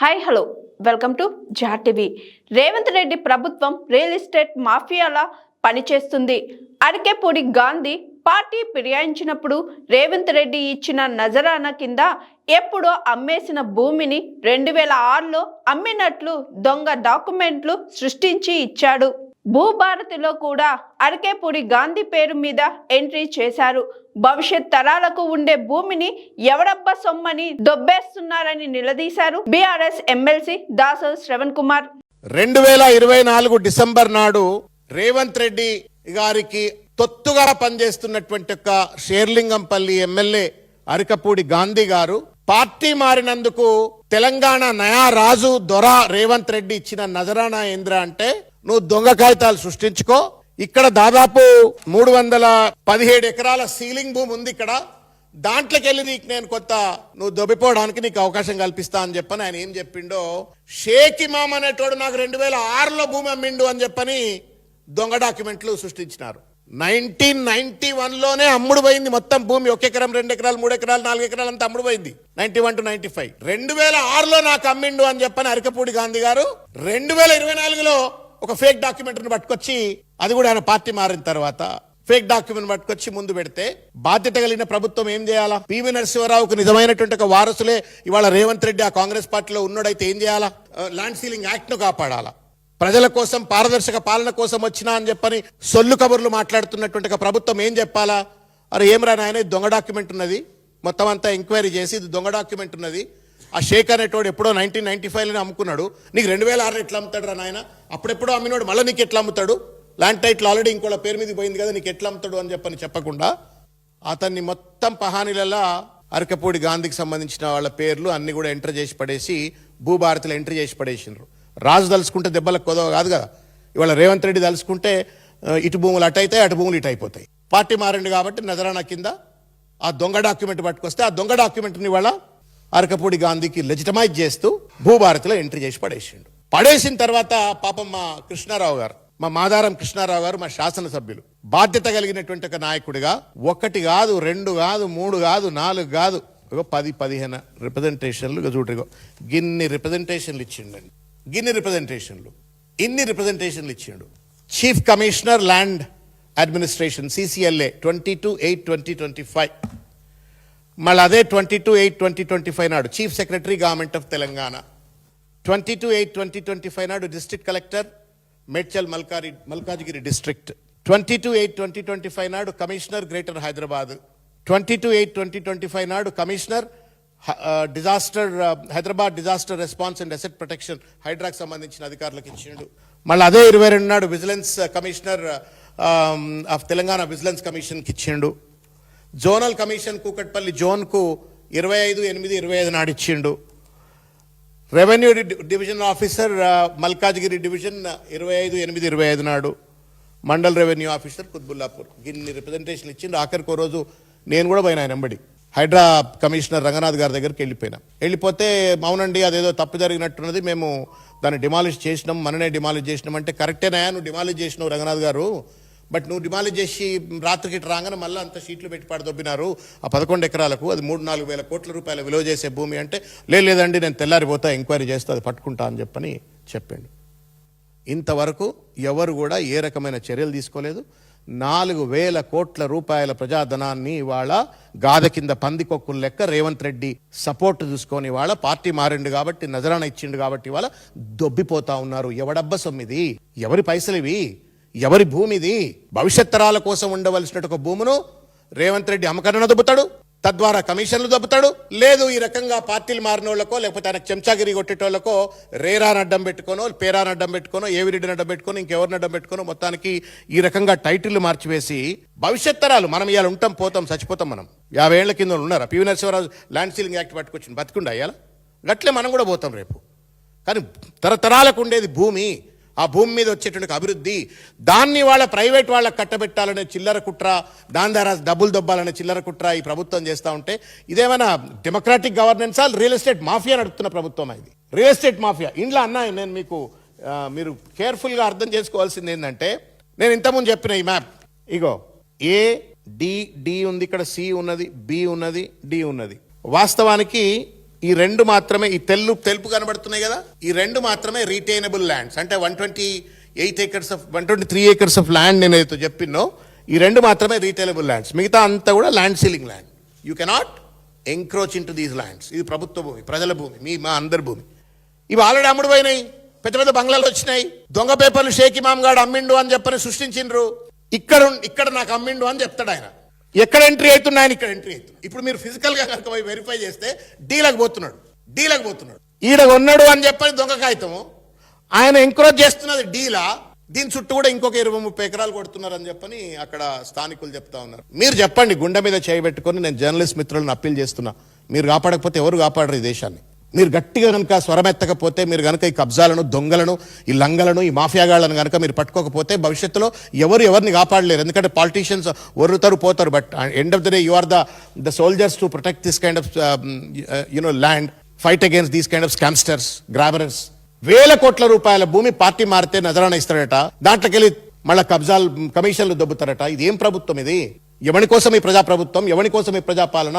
Hi hello welcome to జా TV Revanth Reddy ప్రభుత్వం real estate మాఫియాలా పనిచేస్తుంది అరకేపూడి గాంధీ పార్టీ ఫిర్యాయించినప్పుడు రేవంత్ రెడ్డి ఇచ్చిన నజరానా కింద ఎప్పుడో అమ్మేసిన భూమిని రెండు వేల ఆరులో అమ్మినట్లు దొంగ డాక్యుమెంట్లు సృష్టించి ఇచ్చాడు. భూభారతిలో కూడా అరకేపూడి గాంధీ పేరు మీద ఎంట్రీ చేశారు. భవిష్యత్ తరాలకు ఉండే భూమిని ఎవడబ్బా సొమ్మని దొబ్బేస్తున్నారని నిలదీశారు బీఆర్ఎస్ ఎమ్మెల్సీ దాస శ్రవణ్ కుమార్. రెండు వేల ఇరవై నాలుగు డిసెంబర్ నాడు రేవంత్ రెడ్డి గారికి తొత్తుగా పనిచేస్తున్నటువంటి ఒక షేర్లింగంపల్లి ఎమ్మెల్యే అరికపూడి గాంధీ గారు పార్టీ మారినందుకు తెలంగాణ నయా రాజు దొర రేవంత్ రెడ్డి ఇచ్చిన నజరానా ఏంద్ర అంటే నువ్వు దొంగ కాగితాలు సృష్టించుకో. ఇక్కడ దాదాపు మూడు వందల పదిహేడు ఎకరాల సీలింగ్ భూమి ఉంది ఇక్కడ. దాంట్లోకి వెళ్ళి నీకు నేను కొత్త నువ్వు దొబ్బిపోవడానికి నీకు అవకాశం కల్పిస్తా అని చెప్పని ఆయన ఏం చెప్పిండో షేక్ ఇమామ్ అనేటోడు నాకు రెండు వేల ఆరులో భూమి అమ్మిండు అని చెప్పని దొంగ డాక్యుమెంట్లు సృష్టించినారు. నైన్టీన్ నైన్టీ వన్లోనే అమ్ముడు పోయింది మొత్తం భూమి ఒక ఎకరం రెండు ఎకరాలు మూడు ఎకరాలు నాలుగు ఎకరాలు అంతా అమ్ముడు పోయింది. Ninety one to ninety five. రెండు వేల ఆరులో నాకు అమ్మిండు అని చెప్పని అరికపూడి గాంధీ గారు రెండు వేల ఇరవై నాలుగులో ఒక ఫేక్ డాక్యుమెంట్ పట్టుకొచ్చి అది కూడా ఆయన పార్టీ మారిన తర్వాత ఫేక్ డాక్యుమెంట్ పట్టుకొచ్చి ముందు పెడితే బాధ్యత కలిగిన ప్రభుత్వం ఏం చేయాలా? పివి నరసింహరావుకు నిజమైనటువంటి ఒక వారసులే ఇవాళ రేవంత్ రెడ్డి ఆ కాంగ్రెస్ పార్టీలో ఉన్నోడైతే ఏం చేయాలా? ల్యాండ్ సీలింగ్ యాక్ట్ను కాపాడాలా? ప్రజల కోసం పారదర్శక పాలన కోసం వచ్చినా అని చెప్పని సొల్లు కబుర్లు మాట్లాడుతున్నటువంటి ప్రభుత్వం ఏం చెప్పాలా? అరే ఏమరా నాయన ఇది దొంగ డాక్యుమెంట్ ఉన్నది. మొత్తం అంతా ఎంక్వైరీ చేసి ఇది దొంగ డాక్యుమెంట్ ఉన్నది. ఆ షేక్ అనేటోడు ఎప్పుడో నైన్టీన్ నైన్టీ ఫైవ్లోనే అమ్ముకున్నాడు. నీకు రెండు వేల ఆరు ఎట్లా అమ్ముతాడు రా నాయన? అప్పుడెప్పుడో అమ్మినోడు మళ్ళీ నీకు ఎట్లా అమ్ముతాడు? ల్యాండ్ టైటిల్ ఆల్రెడీ ఇంకోళ్ళ పేరు మీద పోయింది కదా నీకు ఎట్లా అమ్ముతాడు అని చెప్పని చెప్పకుండా అతన్ని మొత్తం పహానీలలో అరకపూడి గాంధీకి సంబంధించిన వాళ్ళ పేర్లు అన్ని కూడా ఎంటర్ చేసి పడేసి భూభారతిలో ఎంటర్ చేసి పడేసిండ్రు. రాజు తలుచుకుంటే దెబ్బలకు కొదవ కాదు కదా. ఇవాళ రేవంత్ రెడ్డి తలుచుకుంటే ఇటు భూములు అటైతే అటు భూములు ఇటు అయిపోతాయి. పార్టీ మారండి కాబట్టి నజరానా కింద ఆ దొంగ డాక్యుమెంట్ పట్టుకొస్తే ఆ దొంగ డాక్యుమెంట్ని ఇవాళ అరకపూడి గాంధీకి లెజిటమైజ్ చేస్తూ భూభారతిలో ఎంట్రీ చేసి పడేసిండు. పడేసిన తర్వాత పాపం మా కృష్ణారావు గారు మా మాదారం కృష్ణారావు గారు మా శాసనసభ్యులు. బాధ్యత కలిగినటువంటి ఒక నాయకుడిగా ఒకటి కాదు రెండు కాదు మూడు కాదు నాలుగు కాదు ఒక పది పదిహేను రిప్రజెంటేషన్లు ఇక చూడరిగో గిన్ని రిప్రజెంటేషన్లు ఇచ్చిండండి. గిన్ని రిప్రజెంటేషన్లు ఇన్ని రిప్రజెంటేషన్లు ఇచ్చిండు. Chief commissioner land administration CCLA twenty two eight twenty twenty five మళ్ళీ అదే twenty two eight twenty twenty five నాడు chief secretary government of Telangana. Twenty two eight twenty twenty five నాడు district collector Medchal మల్కారి Malkajgiri district. Twenty two eight twenty twenty five నాడు commissioner greater Hyderabad. Twenty two eight twenty twenty five నాడు commissioner disaster Hyderabad disaster response and asset protection హైడ్రాకు సంబంధించిన అధికారులకు ఇచ్చిండు. మళ్ళీ అదే ఇరవై రెండు నాడు vigilance commissioner of Telangana vigilance కమిషన్కి ఇచ్చిండు. జోనల్ కమిషన్ కూకట్పల్లి జోన్కు ఇరవై ఐదు ఎనిమిది ఇరవై ఐదు నాడు ఇచ్చిండు రెవెన్యూ డి- డివిజన్ ఆఫీసర్ మల్కాజ్గిరి డివిజన్ ఇరవై ఐదు ఎనిమిది ఇరవై ఐదు నాడు. Mandal revenue officer Qutbullapur. గిన్ని రిప్రజెంటేషన్ ఇచ్చిండు. ఆఖరికి రోజు నేను కూడా పోయినా ఆయన వెంబడి హైడ్రా కమిషనర్ రంగనాథ్ గారి దగ్గరికి వెళ్ళిపోయినా. వెళ్ళిపోతే అవునండి అదేదో తప్పు జరిగినట్టున్నది మేము దాన్ని డిమాలిష్ చేసినాం మననే డిమాలిష్ చేసినాం అంటే కరెక్టేనా? నువ్వు డిమాలిష్ చేసినావు రంగనాథ్ గారు. బట్ నువ్వు డిమాలిష్ చేసి రాత్రికి రాగానే మళ్ళీ అంత షీట్లు పెట్టి పడదొబ్బినారు ఆ పదకొండు ఎకరాలకు అది మూడు నాలుగు వేల కోట్ల రూపాయల విలువ చేసే భూమి అంటే "లే- లేదండి నేను తెల్లారిపోతా ఎంక్వైరీ చేస్తే అది పట్టుకుంటా అని చెప్పని చెప్పాడు. ఇంతవరకు ఎవరు కూడా ఏ రకమైన చర్యలు తీసుకోలేదు. నాలుగు వేల కోట్ల రూపాయల ప్రజాధనాన్ని ఇవాళ గాథ కింద పందికొక్కుల లెక్క రేవంత్ రెడ్డి సపోర్ట్ చూసుకొని ఇవాళ పార్టీ మారిండు కాబట్టి నజరాన ఇచ్చిండు కాబట్టి ఇవాళ దొబ్బిపోతా ఉన్నారు. ఎవడబ్బ సొమ్మిది? ఎవరి పైసలు ఇవి ఎవరి భూమిది భవిష్యత్ తరాల కోసం ఉండవలసిన ఒక భూమును రేవంత్ రెడ్డి అమ్మకరణ దొబ్బుతాడు తద్వారా కమిషన్లు దొబ్బుతాడు లేదు ఈ రకంగా పార్టీలు మారిన వాళ్ళకో లేకపోతే ఆయన చెంచాగిరి కొట్టేటోళ్ళకో రేరాని అడ్డం పెట్టుకోనో పేరాని అడ్డం పెట్టుకోనో ఏవిరెడ్డిని అడ్డం పెట్టుకోనో ఇంకెవరిని అడ్డం పెట్టుకోనో మొత్తానికి ఈ రకంగా టైటిల్ మార్చివేసి భవిష్యత్ తరాలు మనం ఇవాళ ఉంటాం పోతాం చచ్చిపోతాం మనం. యాభై ఏళ్ళ కింద ఉన్నారా? PV Narasimharaju land ceiling act పట్టుకొచ్చింది బతికుండా అయ్యాల గట్లే మనం కూడా పోతాం రేపు. కానీ తరతరాలకు ఉండేది భూమి ఆ భూమి మీద వచ్చేటువంటి అభివృద్ధి దాన్ని వాళ్ళ ప్రైవేట్ వాళ్ళకి కట్టబెట్టాలనే చిల్లర కుట్ర దాని ద్వారా డబ్బులు దొబ్బాలనే చిల్లర కుట్ర ఈ ప్రభుత్వం చేస్తూ ఉంటే ఇదేమైనా డెమోక్రాటిక్ గవర్నెన్సా రియల్ ఎస్టేట్ మాఫియా నడుపుతున్న ప్రభుత్వం ఇది? రియల్ ఎస్టేట్ మాఫియా ఇంట్లో అన్నా నేను మీకు మీరు కేర్ఫుల్గా అర్థం చేసుకోవాల్సింది ఏంటంటే నేను ఇంతకుముందు చెప్పిన ఈ మ్యాప్ ఇగో ఏ డి డి ఉంది ఇక్కడ సి ఉన్నది బి ఉన్నది డి ఉన్నది. వాస్తవానికి ఈ రెండు మాత్రమే ఈ తెల్లు తెలుపు కనబడుతున్నాయి కదా? ఈ రెండు మాత్రమే రీటైనబుల్ ల్యాండ్స్ అంటే one twenty eight acres of one twenty three acres of land నేనైతే చెప్పినో ఈ రెండు మాత్రమే రీటైనబుల్ ల్యాండ్స్ మిగతా అంతా కూడా land ceiling land you cannot encroach into these lands ఇది ప్రభుత్వ భూమి ప్రజల భూమి మీ మా అందరి భూమి. ఇవి ఆల్రెడీ అమ్ముడుపోయినాయి. పెద్ద పెద్ద బంగ్లాలు వచ్చినాయి. దొంగ పేపర్లు షేక్ ఇమామ్ గాడు అమ్మిండు అని చెప్పని సృష్టించిండ్రు. ఇక్కడ ఇక్కడ నాకు అమ్మిండు అని చెప్తాడు ఆయన. ఎక్కడ ఎంట్రీ అవుతున్నా ఆయన ఇక్కడ ఎంట్రీ అవుతుంది ఇప్పుడు మీరు ఫిజికల్గా కనుక పోయి వెరిఫై చేస్తే డీలకు పోతున్నాడు. డీలకు పోతున్నాడు. ఈడ ఉన్నాడు అని చెప్పని దొంగ కాగితం ఆయన ఎంకరేజ్ చేస్తున్నది డీలా దీని చుట్టూ కూడా ఇంకొక ఇరవై ముప్పై ఎకరాలు కొడుతున్నారు అని చెప్పని అక్కడ స్థానికులు చెప్తా ఉన్నారు. మీరు చెప్పండి గుండె మీద చేయబెట్టుకొని నేను జర్నలిస్ట్ మిత్రులను అప్పీల్ చేస్తున్నా. మీరు కాపాడకపోతే ఎవరు కాపాడరు ఈ దేశాన్ని? మీరు గట్టిగా కనుక స్వరమెత్తకపోతే మీరు కనుక ఈ కబ్జాలను దొంగలను ఈ లంగలను ఈ మాఫియాగాళ్ళను కనుక మీరు పట్టుకోకపోతే భవిష్యత్తులో ఎవరు ఎవరిని కాపాడలేరు. ఎందుకంటే పాలిటీషియన్స్ ఒర్రుతారు పోతారు. But end of the day you are the the soldiers to protect this kind of you know land fight against these kind of scamsters grabbers వేల కోట్ల రూపాయల భూమి పార్టీ మారితే నజరాన ఇస్తారట. దాంట్లోకి వెళ్ళి మళ్ళా కబ్జాలు కమిషన్లు దొబ్బుతారట. ఇది ఏం ప్రభుత్వం ఇది? ఎవరి కోసం ఈ ప్రజా ప్రభుత్వం ఎవరి కోసం ఈ ప్రజాపాలన?